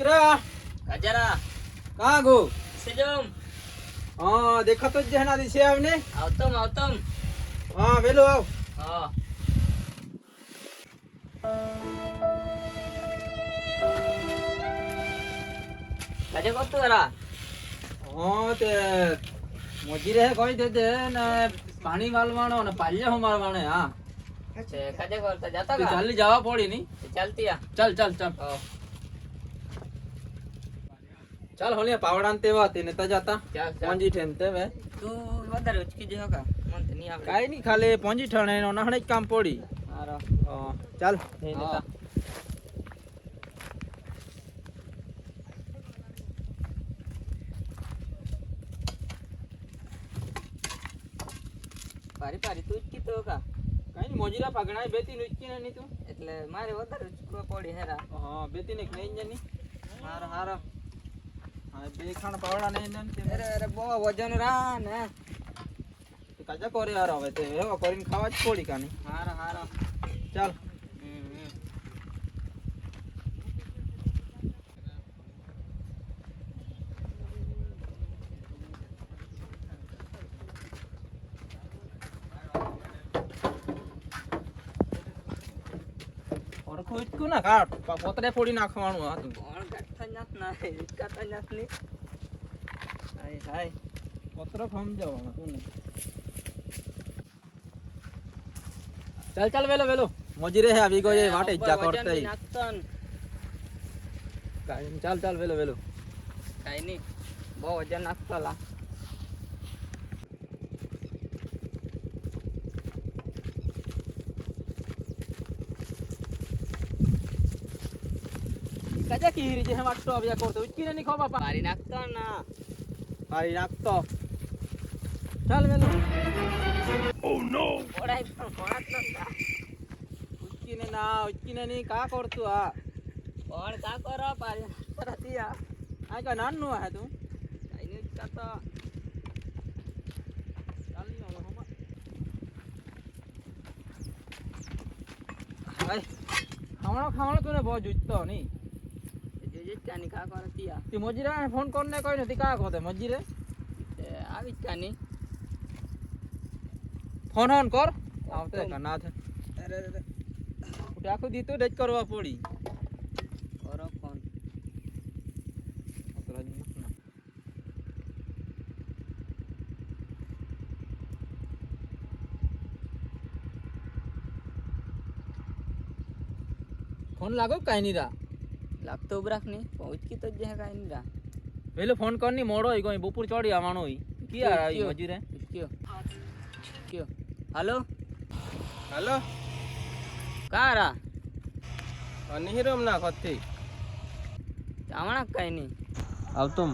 દીકરા. ગજરા કા ગો? સેજમ. હા દેખાતો જ છે ના દિશે આવને? આવતમ આવતમ. હા વેલો આવ. હા. ગજે કોતું કરા હા તે મોજી રહે કોઈ દે દે ને પાણી વાળવાનો ને પાલ્યા હું. મારવાને હા ગજે કરતા જતા ચાલી જવા પડી ની? ચાલતી આ. ચાલ ચાલ ચાલ. હા. ચાલ હોલે પાવડા ને તેવા તેને તા જાતા. ચાલ ચાલ. પોંજી ઠેન તે વે તું વધારે ઉચકી દેહો કા મન તો નહીં આવે કાઈ ની ખાલી પોંજી ઠણે નો નાહણે જ કામ પડી. હા, ચાલ. હે હા. પારી પારી તું ઉચકી તો કા? કઈ ની મોજીરા પગણાય બેતી નુચકી ને નહીં તું. એટલે મારે વધારે ઉચકવા પડી હેરા. હા બેતી ને નહીં જની. હારો હારો. બે ખાણ પાવડા ને ને અરે અરે બહુ વજન રા ને કાજા કરે યાર હવે તે એવા કરીને ખાવા જ પડી કાની. હારો હારો. ચાલ. ઇટકું ના કાઢ. પોતરે ફોડી નાખવાનું આ જાત ના ગાંઠા જાતની. હાય હાય. પોતરો સમજાવવાનું તું ચાલ ચાલ વેલો વેલો. મોજી રે આવી ગયો એ વાટે જ કરતે ચાલ ચાલ વેલો વેલો. કાંઈ નહીં બહુ વજન નાખતો લા. કાજા કીરી જે વાટતો આવ્યા કરતો ઉચકીને ની ખો બાપા મારી નાખતો ના મારી નાખતો ચાલ વેલો ઓડાય પણ કોણ જ નતા ઉચકીને ના ઉચકીને ની કા કરતું આ કોણ કા કરો પારી પરતી આ આ કા નાનનું આ તું કાંઈ નહીં ઉચકાતો ચાલની હવે હમા હાય ખાવણો ખાવણો તું ને બહુ જુજતો નહીં જોજે જ કાની કા કરતી આ તે મજીરા ફોન કરને કોઈ નથી કા કોતે મજીરે? આવી જ કાની ફોન ઓન કર. આવતે કા ના થે અરે અરે આખું દીતું જ કરવા પડી. કરો ફોન ફોન લાગો કાઈ નહીં રા? લાગતો ઉભરાક નહીં પહોંચકી તો જ જાય કાંઈ નહીં રા પેલો ફોન કરની મોડો હોય કોઈ બપોર ચડી આવવાનો હોય. ક્યાં આવી? મજૂરે? કયો કયો. હાલો? હાલો? કા રા? અનહિરમ ના ખતી હમણાં કાંઈ નહીં? આવતો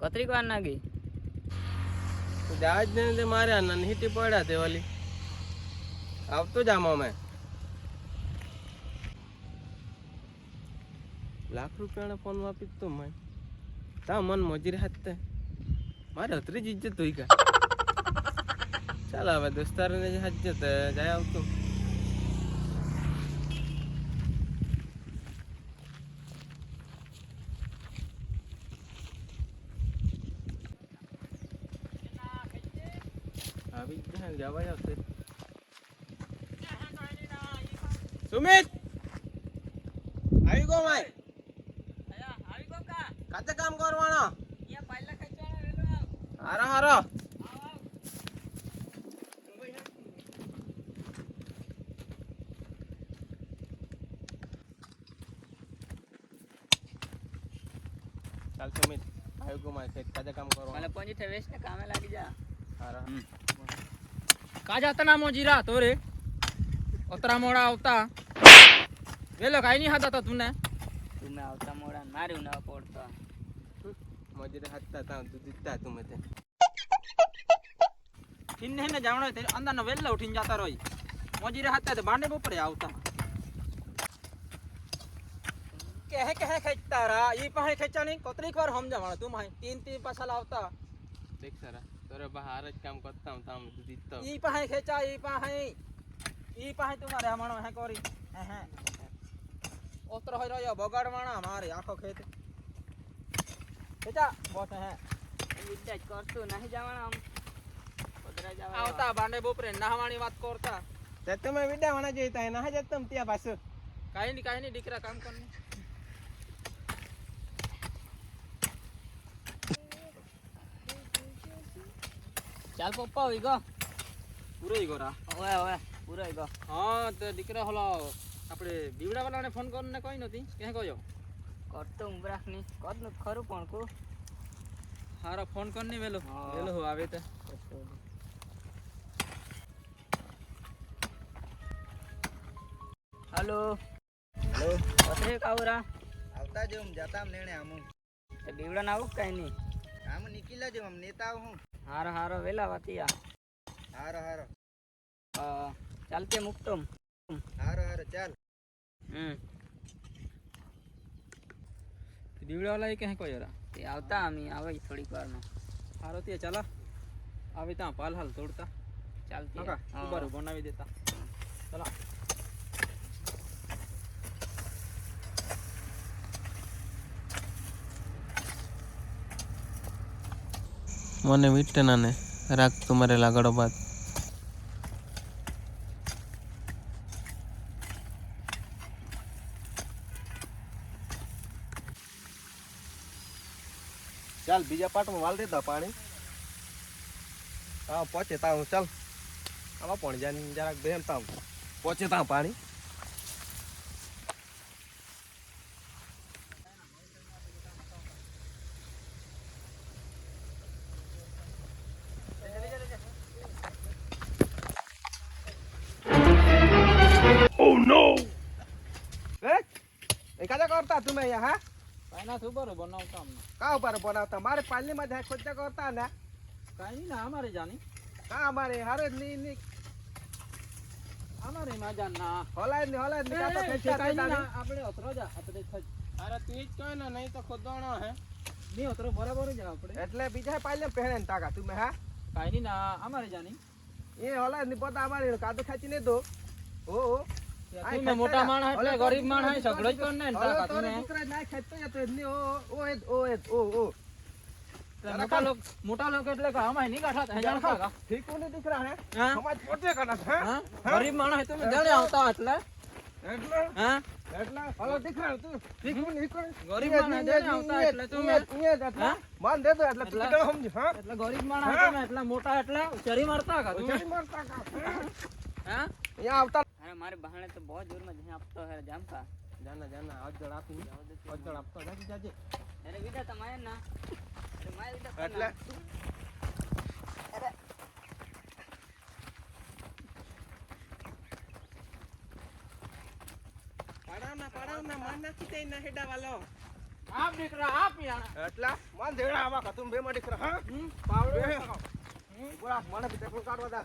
કતરીક વાર ના ગઈ? જાજ ને તે માર્યા ને પડ્યા તે વાલી આવતો જામો મેં લાખ રૂપિયાનો ફોન વાપી તો મેં તા મન મજૂરી હાથ મારે અતરી જ ઇજ્જત હોય કા. ચાલ હવે દોસ્તારને જ હાથ જત. જાય આવતો. આવી જ જવા આવશે. સુમિત! આવી ગયો કા કાતે કામ કરવાનો? હારો હારો. ચાલ સુમિત આવી ગો માય કાતે કામ મને કરવાનો પહોંચી થે વેસ્ટ ને કામે લાગી જા. હારો. કા જાતા ના મોજીરા તોરે ઓતરા મોડા આવતા. વેલો કાઈ નહીં હાતા તું તુને તું મેં આવતા મોડા ને મારી ના પડતા. મજરે હાતા તા તું દીતા તું મતે ઠીને ને જાવણો તે અંદર નો વેલ્લા ઉઠીને જાતા રોય મજરે હાતા તે બાંડે બપરે આવતા. કહે કહે ખેંચતા રા? ઈ પાહે ખેંચા નહીં કોતરીક વાર સમજાવણ તું માહી તીન તીન પાછા લાવતા. દેખ સારા તોરે બહાર જ કામ કરતા હું તામ દીતો ઈ પાહે ખેંચા ઈ પાહે ઈ પાહે તું મારે હમણો હે કરી. હે. હે ઓસ્ત્ર હોય રહ્યો બગાડવાના મારે આખો ખેત બેટા બોટ હે વિદ્યા જ કરતું નહીં જવાના આમ પધરા જવા આવતા બાંડે બોપરે નાહવાની વાત કરતા તે તમે વિડા વણા જોઈતા એના હાજર તમ ત્યાં પાછું કાઈ ની કાઈ ની દીકરા કામ કર ચાલ પપ્પા હોય ગો પૂરો ગોરા ઓવે ઓવે પૂરો ગો હા તે દીકરા હોલો આપણે બીવડા વાળાને ફોન કરીને કોઈ નથી ક્યાં કહો કરતો ઉમરાખની. કદનું ખરું પણ કો. હારો ફોન કરની વેલો. હા. વેલો હો આવે તે. હેલો. હેલો. પથરે કાવરા આવતા જો હું જતા નેણે આમ. તે બીવડા ના આવું કઈ નહીં આમ નીકળ્યા જો આમ નેતા હું. હારો હારો વેલા વાતિયા. હારો હારો. અ, ચાલતે મુકતો હારો હારો ચાલ. હમ. તે આવતા અમે આવે થોડીક વારમાં. હારો તે ચાલા આવે ત્યાં પાલ હાલ તોડતા ચાલતી ઊભા બનાવી દેતા. ચલા મને વિટના ને રાખ તમારે લાગડો બાદ. ચાલ, બીજા પાટમાં વાલ દેતા પાણી. હા, પહોંચે તા હું ચાલ. આમાં પણ જાન જરાક બેમ તા પહોંચે તા પાણી. ના થયું બરો બનાવતા અમને કા ઉપર બનાવતા મારે પાલની માં જાય ખોટા કરતા ને કાંઈ ના અમારે જાની. કા અમારે હારે ની ની અમારે માં જાન ના. હલાય ને હલાય ને કાતો ખેંચતા કાંઈ ના, આપણે અતરો જા આપણે થઈ અરે તું જ કહે ને નહીં તો ખોદવાનો હે. નહીં અતરો બરાબર જ આપણે. એટલે બીજા પાલને પહેરે ને તાકા તમે હા? કાંઈ નહીં ના અમારે જાની. એ હલાય ને પોતા અમારે કાતો ખેંચી ને દો ઓ ઓ મોટા માણસ એટલે ગરીબ માણસ ઝઘડો જ કર ને હલો કાકા તોરે તમે દીકરા ના ખેંચતો જતો જ ઓ ઓ ઓ ઓ ઓ. મોટા લોક મોટા લોક એટલે કે અમાય નહીં ગાંઠા થાય જાણ ઠીક કોને દીકરા હે? સમાજ પોતે કના હે? ગરીબ માણસ તમે જણે આવતા એટલે. એટલે? હા? એટલે? હલો દીકરા તું ઠીક કોને ગરીબ માણસ જણે આવતા એટલે તમે એટલે. માન દે દો એટલે તું એટલે- સમજ હા? એટલે ગરીબ માણસ તમે એટલે મોટા એટલે ચરી મારતા કા તમે ચડી મારતા કા હા? અહીંયા આવતા અરે મારે બહાને તો બહુ જોરમાં જઈને આપતો હે જામકા જાના જાના અજળ આપી અજળ આપતો જાજી જાજે. અરે વિડા તમારે ના. અરે મારે વિડા એટલે? પાડાવ ના પડાવ ના માર નાખી દે ના હેડા વાલો. આપ દીકરા આપ યાર એટલે? મન દેડા આવા કતું બે માં દીકરા હા? પાવડો બોલા મને બી ટેકલો કાઢવા દા.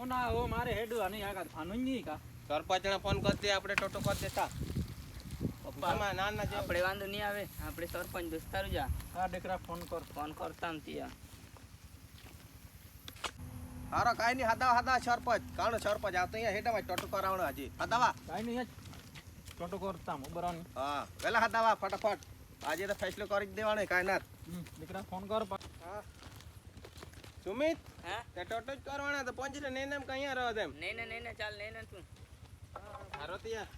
ઓના ઓ મારે હેડવા નહીં આગળ. ફાનું નહીં કા? સરપંચ ને ફોન કરતે આપણે ટોટો કરી દેતા પપ્પા ના ના આપણે વાંધો નહીં આવે. આપણે સરપંચ દોસ્તાર જા હા દેકરા ફોન કર. ફોન કરતા નથી હારો કાઈ નહીં હદાવા હદા સરપંચ. કાણો સરપંચ આવતો અહીંયા હેડાવા ટોટો કરાવણો આજે હદાવા. કાઈ નહીં ટોટો કરતા બરાબર. હા વેલા હદાવા ફટાફટ. આજે તો ફેસલો કરી દેવાનો કાઈ ના. દેકરા ફોન કર. હા. સુમિત હા? તે ટોટો જ કરવાના તો પહોંચી ને એને એમ કઈ રહો તેમ. નહીં ને નહીં ને ચાલ નહીં ને તું. હારો ત્યાં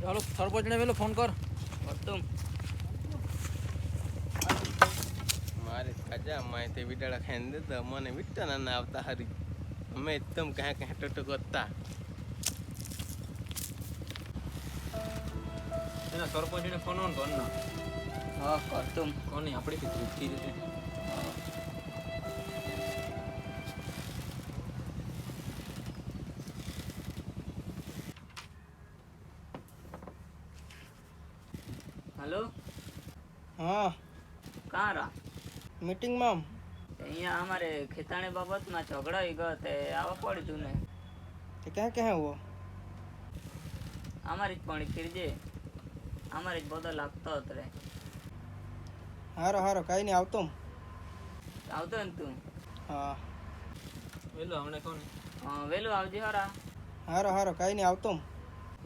ચાલો સરપંચને પેલો ફોન કર. કરતું મારે કાજા તે વિડાળા ખાઈને દેતા મને વિટાના ના આવતા હરી. અમે એકદમ ક્યાં ક્યાં ટોટો કરતા એના સરપંચને ફોન ઓન કર ના હા કરતું કોની આપણી ફિક્રી ઉઠી જશે હેલો હા. કારા મીટિંગ મીટિંગમાં અહીંયા અમારે ખેતાણી બાબતમાં ઝઘડાઈ ગયો તે આવવા પડ્યું ને તે ક્યાં ક્યાં હુઓ અમારી જ પણ ખીરજે અમારે જ બધો લાગતો હતો રે હારો હારો કાંઈ નહીં આવતો આવતો ને તું? હા. વેલો હમણે કોણ હા, વહેલું આવજે હરા. હારો હારો કાંઈ નહીં આવતો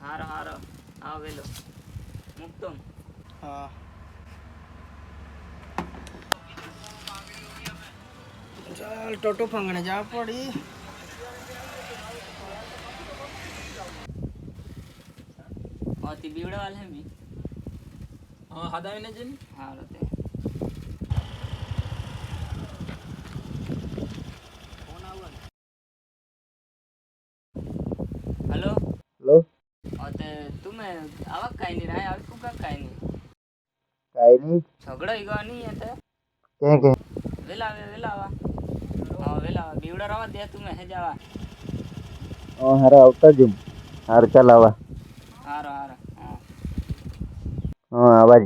હારો હારો. આવ વહેલો મૂકતો હા. ચાલ ટોટો ફંગણે જા પડી. અતિ બીવડાવાલ હે મી. હા હાદાવીને જઈને હા તે. હલો? હેલો? અતે તુમે આવા કાઈ નહીં રાય આવી કુકા કાઈ નહીં કાંઈ નહીં ઝઘડો ઈગો ગયો નહીં એટલે કે કે વેલા વેલા આવા. હા વેલા બીવડા રવા દે તુમે હે જાવા હારો આવતા જ હાર ચાલ આવા હારો હારો હા. આવાજ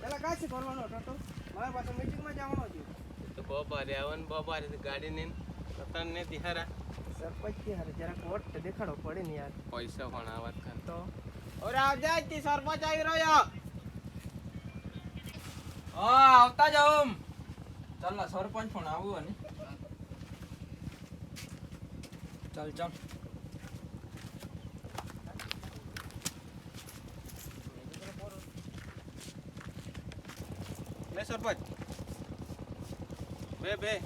પેલા કાંઈ કરવાનો ટોટો મારે પાછો મીટિંગમાં જવાનો છે તો બપારે આવન બપારે ગાડી ને દિહારા સરપંચ કે હારે જરાક વોટ દેખાડો પડે ને યાર. પૈસા પણ આવત કર. તો? ઓરે આવજા તી સરપંચ આવી રહ્યો હા આવતા જાઓ ચાલ ના સરપંચ પણ આવું ને. ચાલ ચાલ. લે સરપંચ. બે બે.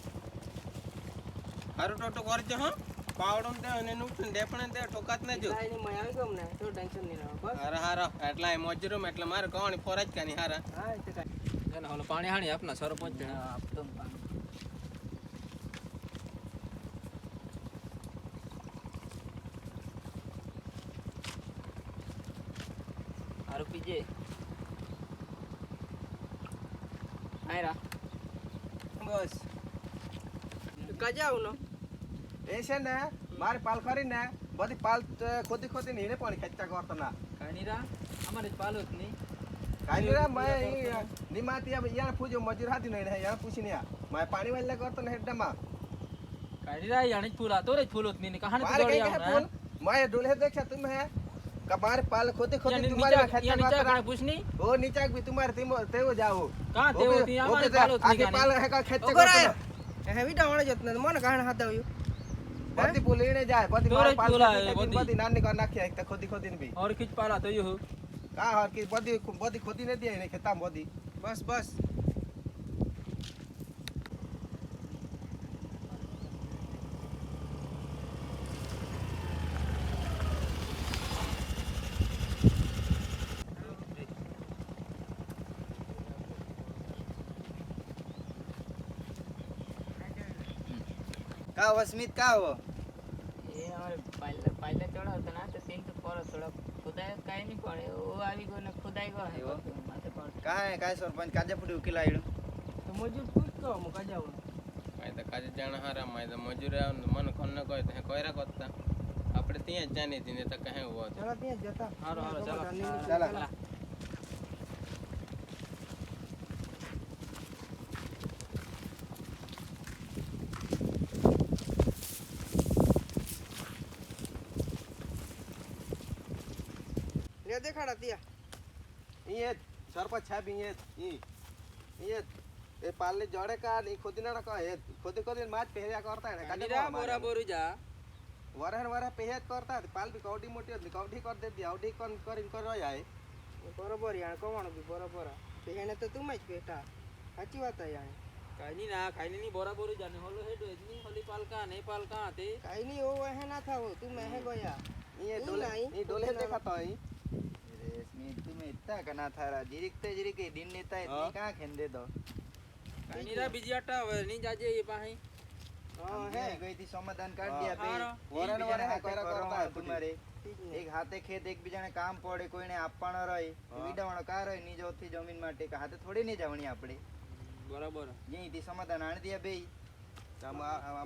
હારું ટોટો કરજો હા. પાવડો દે અને નુકસાન દે પણ દે ઠોકાત ન જો. કાઈ નહીં મેં આવી ગયો ને તો ટેન્શન નહીં રહો બસ. હારા હારા. એટલા મજરૂમ એટલે મારે કહવાની ફરજ કાની હારા. હા એ તો કાંઈ. એને ઓલો પાણી હાણી આપના સરપંચ ને હા, આપતો ને પાણી. હારું પીજે. આયરા બસ કજાવનો એ છે ને મારે પાલ કરીને બધી પાલ ખોદી ખોદી હીરે પણ ખેંચતા કરતા કાનીરા? અમારે પાલ જ નહીં. કાનીરા મેં નિમાતી યાર પૂજો મજૂર હાથી નહીં યાર પૂછી નહીં મેં પાણી વાળલા કરતો ને હેડમાં કાનીરા યાર જ ફૂલ આતો રે ફૂલ જ નહીં કહાણ ફૂલ? યાર મેં ડોલે દેખ્યા તમે હે પાલ ખોદી ખોદી તમારે ખેંચતા નીચે કાને પૂછની ઓ નીચે ભી તમારે તેવો જાવો કા તેવો તી અમારે પાલ પાલ હે કા ખેંચતા કરતા. હેવી ડાવણ ને મને કાણ હાથ આવ્યું પતિ જાય પતિ નાની કા નાખી એક તો ખોદી ખોદીને બી. હરખી જ પાલા તો બધી બધી ખોદી ને દે ખેતા બધી બસ બસ. આવો સ્મિત કા આવો? એ અમારે પાઈલા પાઈલા ચડાવતો ના તો સીન તો પર થોડો ખુદાય કાઈ નહીં પડે ઓ આવી ગયો ને ખુદાય ગયો એવો? માથે પડ. કાય કાય સરપંચ કાજે પડી ઉકેલ આયડું? તો મજૂર પૂછ તો મુ કાજે આવું. કાય તો કાજે જાણ હારા માય તો મજૂર આવ ને મન કોણ ન કોઈ તે ત્યાં જ જાની દીને છાબી એ એ એ પાલે જડે કા ની ખોદી ના કા હે ખોદી ખોદી માજ પહેર્યા કરતા ને કાડી મોરા બોરુ જા. વરહર વરહ પહેર્યા કરતા પાલ બી કવડી મોટી હતી કવડી કર દેતી આવડી કોન કરી કર જાય બરોબર યાર કોણ બી બરોબર. પહેણે તો તું જ બેટા સાચી વાત હે યાર. કાઈ ના કાઈ ની બોરા બોરુ જાને હોલો હે ડો એજની હોલી પાલકા ને પાલકા તે. કાઈ ની ઓ હે ના થાઓ તું મેહે ગયા. એ ડોલે એ ડોલે દેખાતો હે કા ખેંદે તો નીરા કામ પડે કોઈને આપવાનો રહે કાર હોયની જમીન માટે હાથે થોડી નહીં જવાની આપણે. બરાબર. જેથી સમાધાન આણી દે બે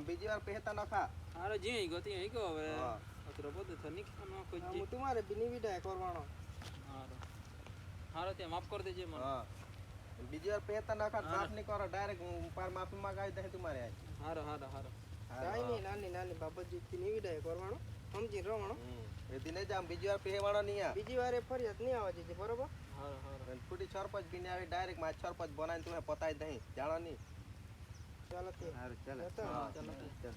બીજી વાર પહેતા નખા. હારો જી ગોતી હવે. અત્રો બધું થની ખાનો કોઈ તમારે બિની વિડા કરવાનો. હારો તે માફ કરી દેજે મને. હા. બીજી વાર પેતા નખા માફ નહીં કરો ડાયરેક્ટ પાર માફી માંગાવી દે તમારે આજ. હારો હારો હારો. કાઈ નહીં નાની નાની બાબતજી થી વિદાય કરવાનો સમજી. એ દિને બીજી વાર પહેવાનો નહીં આ. બીજી વારે ફરિયાદ નહીં આવવા જજે બરોબર? હારો હારો. ફૂટી છરપચ બી આવી ડાયરેક્ટમાં છરપચ બનાવીને તમે પતાવી દઈ. જાણો નહીં ચાલો તે. સારું ચાલો. ચાલો ચાલો.